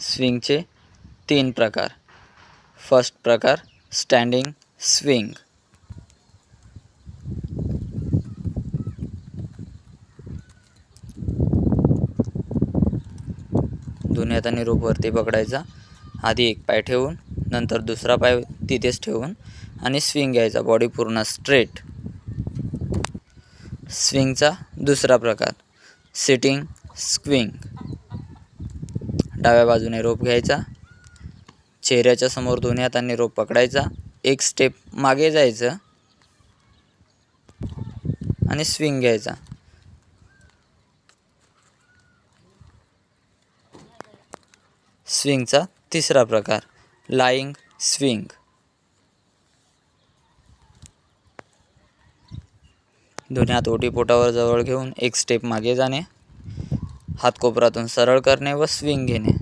स्विंगचे तीन प्रकार. फर्स्ट प्रकार स्टँडिंग स्विंग. दोन्ही हाताने रोपवरती पकडायचा. आधी एक पाय ठेवून नंतर दुसरा पाय तिथेच ठेवून आणि स्विंग घ्यायचा. बॉडी पूर्ण स्ट्रेट. स्विंगचा दुसरा प्रकार सिटिंग स्विंग. डाव्या बाजूने रोप घ्यायचा. चेहऱ्याच्या समोर दोन्ही हातांनी रोप पकडायचा. एक स्टेप मागे जायचं आणि स्विंग घ्यायचा. स्विंगचा तिसरा प्रकार लाईंग स्विंग दोन्ही हात ओटी पोटावर जवळ घेऊन एक स्टेप मागे जाणे. हात कोपरातून सरळ करणे व स्विंग घेणे.